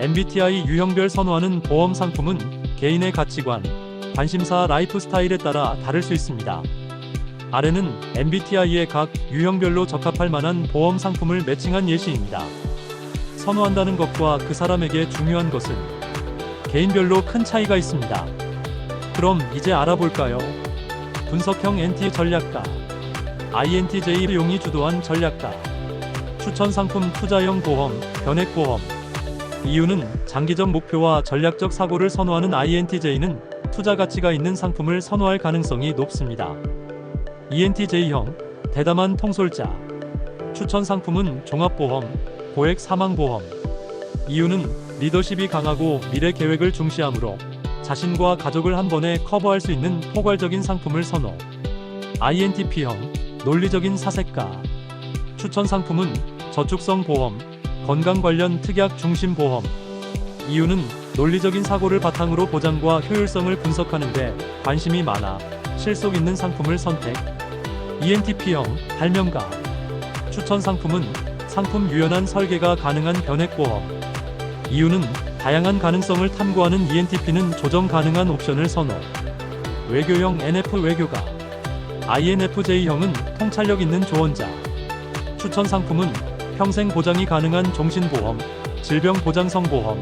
MBTI 유형별 선호하는 보험 상품은 개인의 가치관, 관심사 라이프 스타일에 따라 다를 수 있습니다. 아래는 MBTI의 각 유형별로 적합할 만한 보험 상품을 매칭한 예시입니다. 선호한다는 것과 그 사람에게 중요한 것은 개인별로 큰 차이가 있습니다. 그럼 이제 알아볼까요? 분석형 NT 전략가 INTJ 용이 주도한 전략가 추천 상품 투자형 보험 변액 보험 이유는 장기적 목표와 전략적 사고를 선호하는 INTJ는 투자 가치가 있는 상품을 선호할 가능성이 높습니다. ENTJ형 대담한 통솔자 추천 상품은 종합보험 고액 사망보험 이유는 리더십이 강하고 미래 계획을 중시하므로 자신과 가족을 한 번에 커버할 수 있는 포괄적인 상품을 선호. INTP형 논리적인 사색가 추천 상품은 저축성 보험, 건강 관련 특약 중심 보험. 이유는 논리적인 사고를 바탕으로 보장과 효율성을 분석하는데 관심이 많아 실속 있는 상품을 선택. ENTP형 발명가 추천 상품은 상품 유연한 설계가 가능한 변액 보험. 이유는 다양한 가능성을 탐구하는 ENTP는 조정 가능한 옵션을 선호. 외교형 NF 외교가 INFJ형은 통찰력 있는 조언자. 추천 상품은 평생 보장이 가능한 종신보험, 질병보장성 보험.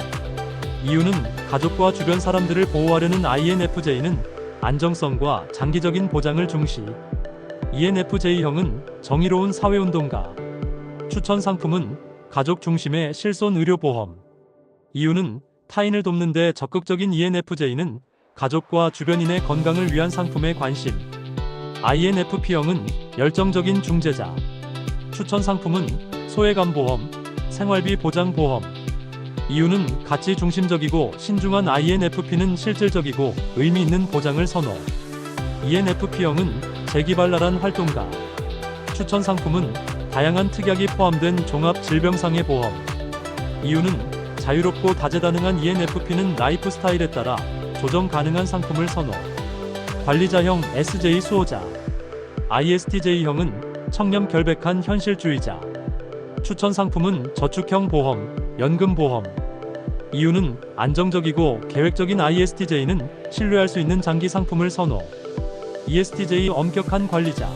이유는 가족과 주변 사람들을 보호하려는 INFJ는 안정성과 장기적인 보장을 중시. ENFJ형은 정의로운 사회운동가. 추천 상품은 가족 중심의 실손 의료보험. 이유는 타인을 돕는데 적극적인 ENFJ는 가족과 주변인의 건강을 위한 상품에 관심. INFP형은 열정적인 중재자. 추천 상품은 소외감 보험, 생활비 보장 보험. 이유는 가치 중심적이고 신중한 INFP는 실질적이고 의미 있는 보장을 선호. ENFP형은 재기발랄한 활동가. 추천 상품은 다양한 특약이 포함된 종합 질병상해 보험. 이유는 자유롭고 다재다능한 ENFP는 라이프 스타일에 따라 조정 가능한 상품을 선호. 관리자형 SJ 수호자. ISTJ형은 청렴 결백한 현실주의자. 추천 상품은 저축형 보험, 연금 보험. 이유는 안정적이고 계획적인 ISTJ는 신뢰할 수 있는 장기 상품을 선호. ESTJ 엄격한 관리자.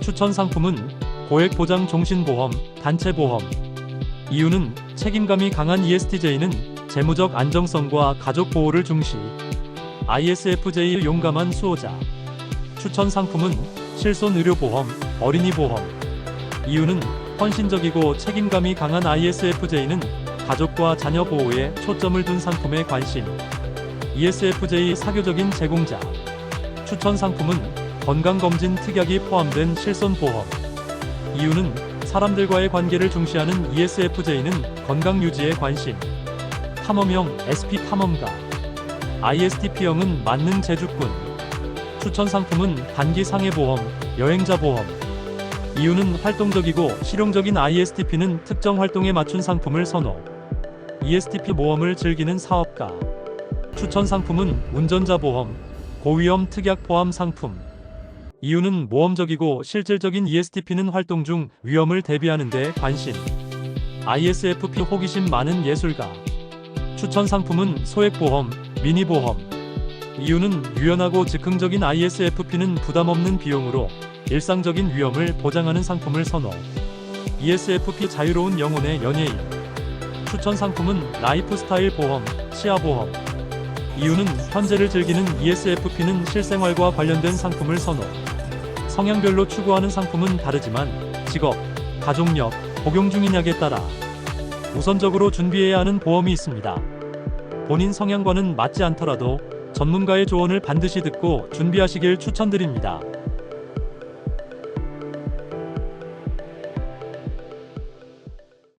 추천 상품은 고액 보장 종신 보험, 단체 보험. 이유는 책임감이 강한 ESTJ는 재무적 안정성과 가족 보호를 중시. ISFJ 용감한 수호자. 추천 상품은 실손 의료 보험, 어린이 보험. 이유는 헌신적이고 책임감이 강한 ISFJ는 가족과 자녀 보호에 초점을 둔 상품에 관심. ESFJ 사교적인 제공자. 추천 상품은 건강검진 특약이 포함된 실손 보험. 이유는 사람들과의 관계를 중시하는 ESFJ는 건강 유지에 관심. 탐험형 SP 탐험가. ISTP형은 만능 제주꾼. 추천 상품은 단기 상해 보험, 여행자 보험. 이유는 활동적이고 실용적인 ISTP는 특정 활동에 맞춘 상품을 선호. ESTP 모험을 즐기는 사업가. 추천 상품은 운전자 보험, 고위험 특약 포함 상품. 이유는 모험적이고 실질적인 ESTP는 활동 중 위험을 대비하는 데 관심. ISFP 호기심 많은 예술가. 추천 상품은 소액보험, 미니보험. 이유는 유연하고 즉흥적인 ISFP는 부담 없는 비용으로 일상적인 위험을 보장하는 상품을 선호. ESFP 자유로운 영혼의 연예인. 추천 상품은 라이프스타일 보험, 치아보험. 이유는 현재를 즐기는 ESFP는 실생활과 관련된 상품을 선호. 성향별로 추구하는 상품은 다르지만 직업, 가족력, 복용 중인 약에 따라 우선적으로 준비해야 하는 보험이 있습니다. 본인 성향과는 맞지 않더라도 전문가의 조언을 반드시 듣고 준비하시길 추천드립니다.